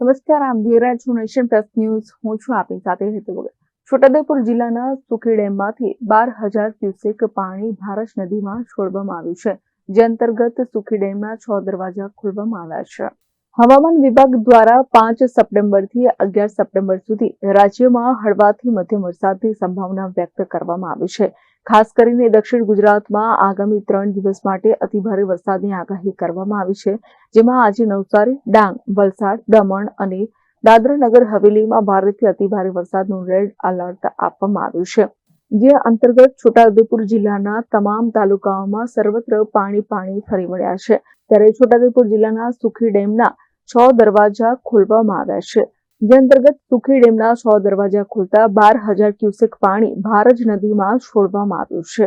નમસ્કાર, આમ જોઈ છું નેશન પ્લસ ન્યૂઝ. હું છું આપની સાથે હેતુ વગર. છોટાઉદેપુર જિલ્લાના સુખી ડેમમાંથી બાર હજાર ક્યુસેક પાણી ભારત નદીમાં છોડવામાં આવ્યું છે, જે અંતર્ગત સુખી ડેમના છ દરવાજા ખોલવામાં આવ્યા છે. હવામાન વિભાગ દ્વારા પાંચ સપ્ટેમ્બરથી અગિયાર સપ્ટેમ્બર સુધી રાજ્યમાં હળવાથી મધ્યમ વરસાદની સંભાવના વ્યક્ત કરવામાં આવી છે. ખાસ કરીને દક્ષિણ ગુજરાતમાં આગામી ત્રણ દિવસ માટે અતિભારે વરસાદની આગાહી કરવામાં આવી છે, જેમાં આજે નવસારી, ડાંગ, વલસાડ, દમણ અને દાદરાનગર હવેલીમાં ભારેથી અતિભારે વરસાદનું રેડ એલર્ટ આપવામાં આવ્યું છે. જે અંતર્ગત છોટાઉદેપુર જિલ્લાના તમામ તાલુકાઓમાં સર્વત્ર પાણી પાણી ફરી વળ્યા છે. ત્યારે છોટાઉદેપુર જિલ્લાના સુખી ડેમના છ દરવાજા ખોલવામાં આવ્યા છે. જે અંતર્ગત સુખી ડેમના છ દરવાજા ખોલતા બાર હજાર ક્યુસેક પાણી ભારજ નદીમાં છોડવામાં આવ્યું છે.